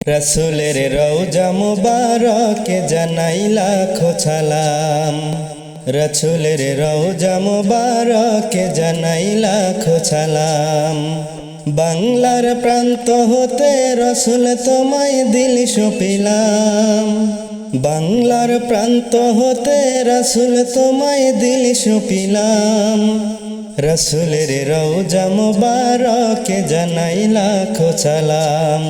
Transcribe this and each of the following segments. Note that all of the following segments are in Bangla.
রসুলের রৌজা মুবারকে জানাই লাখো ছালাম রসুলের রৌজা মুবারকে জানাই লাখো ছালাম বাংলার প্রান্ত হতে রসুল তোমায় দিল সপিলাম। বাংলার প্রান্ত হতে রসুল তোমায় দিল সপিলাম। রসুলের রৌজা মুবারকে জানাই লাখো সালাম।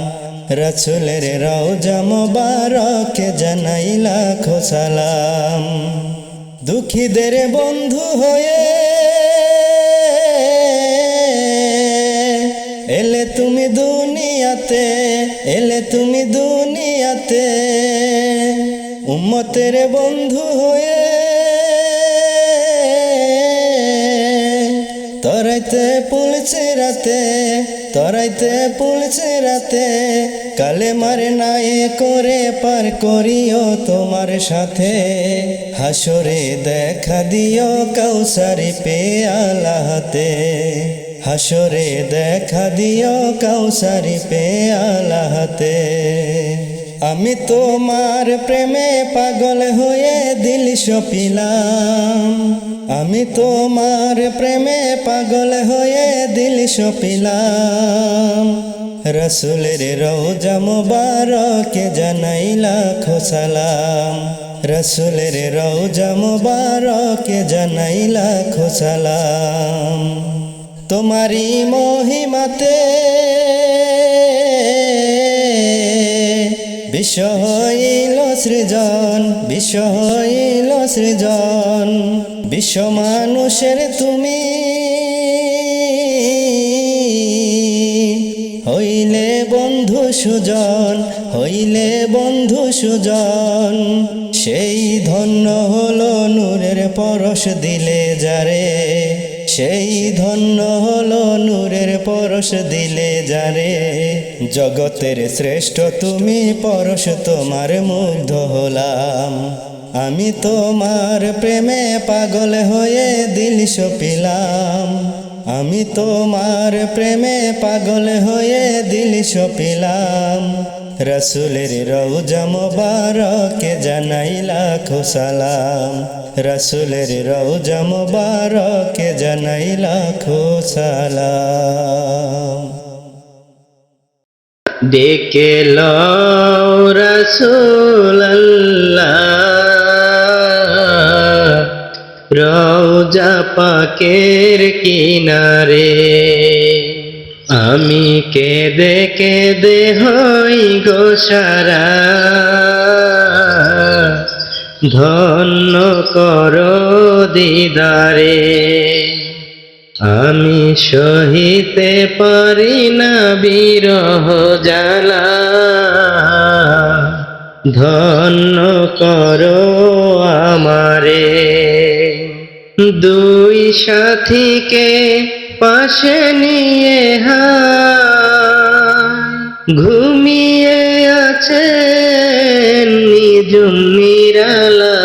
রসুলের রৌজা মুবারকে জানাই লাখো সালাম। দুঃখীদের বন্ধু হয়ে এলে তুমি দুনিয়াতে, এলে তুমি দুনিয়াতে। উম্মতের বন্ধু হয়ে তরাইতে পুলছে রাতে, তরাইতে পুলছে রাতে, কালে মারে নাই করে পার করিও তোমার সাথে। হাসরে দেখা দিও কাউসারি পেয়ালা হাতে, হাসরে দেখা দিও কাউসারি পেয়ালা হাতে। আমি তোমার প্রেমে পাগল হয়ে দিল সপিলাম। আমি তোমার প্রেমে পাগল হয়ে দিল সপিলাম। রসুলের রৌজা মুবারকে জানাই লাখো সালাম। রসুলের রৌজা মুবারকে জানাই লাখো সালাম। তোমারি মহিমাতে হইল সৃজন হইল সৃজন, বিশ্ব মানুষের তুমি। হইলে বন্ধু সুজন, হইলে বন্ধু সুজন, সেই ধন্য হলো নূরের পরশ দিলে যারে। সেই ধন্য হলো নূরের পরশ দিলে যারে। জগতের শ্রেষ্ঠ তুমি পরশ তোমার মুগ্ধ হলাম। আমি তোমার প্রেমে পাগল হয়ে দিল সপিলাম। আমি তোমার প্রেমে পাগল হয়ে দিল সপিলাম। রসুলের রৌজা মোবারকে জানাই লাখো সালাম। রসুলের রৌজা মোবারকে জানাই লাখো সালাম। লও রসুল্লাহ রওজা পাকের কিনারে। আমি কেঁদে কেঁদে হই গোসারা ধন্য কর দিদারে, আমি সহিতে পারি না বিরহ জ্বালা। ধন্য করো আমারে, দুই সাথীকে পাশে নিয়ে ঘুমিয়ে আছেন নিজুম নিরালা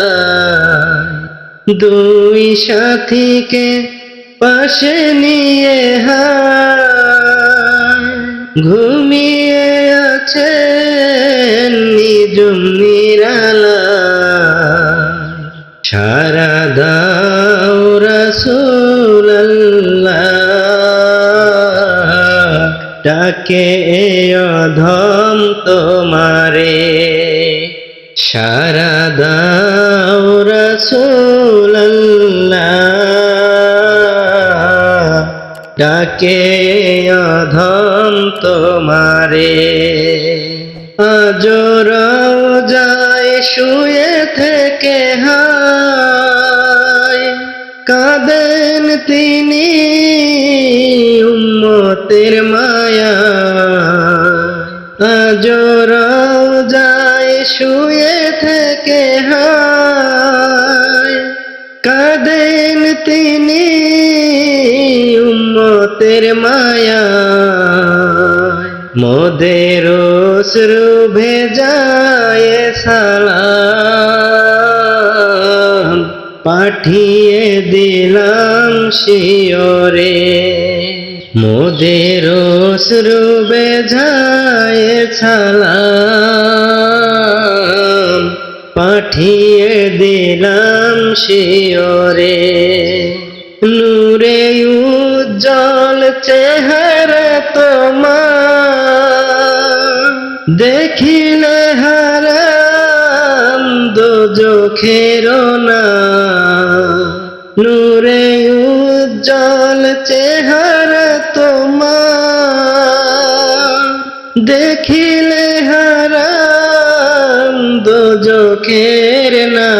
দুই সাথীকে পাশে নিয়ে ঘুমিয়ে আছেন নিজুম নিরালা সারা ডাকে অধম তোমারে। সারা দাও রসুল্লাহ ডাকে অধম তোমারে। আজরাও যায় শুয়ে থেকে হায় উম্মতের মায়া। আজরাও যায় শুয়ে থেকে হায়। কাঁদেন তিনি উম্মতের মায়া। মোদের শ্রু ভেজায় সালাম। পাঠিয়ে দিলাম শিওরে মোদের শ্রুবে যায় ছালাম পাঠিয়ে দিলাম শিওরে নূরে উজ্জ্বল চেহারা তোমার। দেখিলে হারাম দোজখের না। নূরে উজ্জ্বল চেহারা দোজখের না।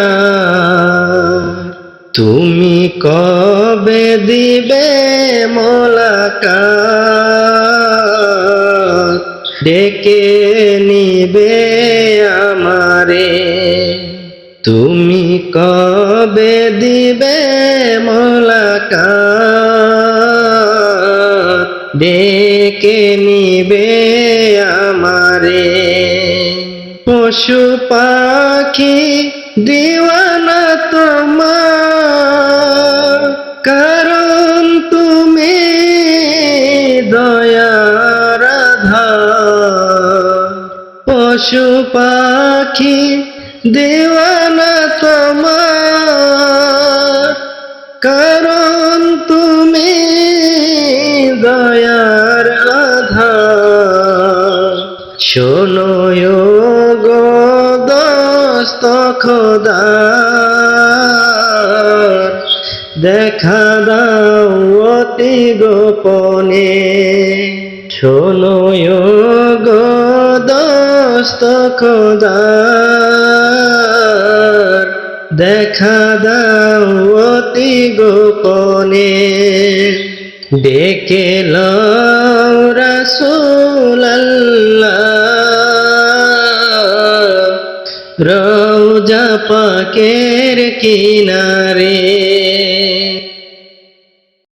তুমি কবে দিবে মোলাকাত? ডেকে নিবে আমারে। তুমি কবে দিবে মোলাকাত? ডেকে নিবে পশু পাখি দিওয়ানা তোমার কারণ তুমি দয়ারাধা পশু পাখি দিওয়ানা তোমার শোনো গো দস্ত খোদার দেখা দাও অতি গোপনে। শোনো গো দস্ত খোদার দেখা দাও অতি গোপনে। ডেকে লও রাসূল রোজা পাকের কিনারে।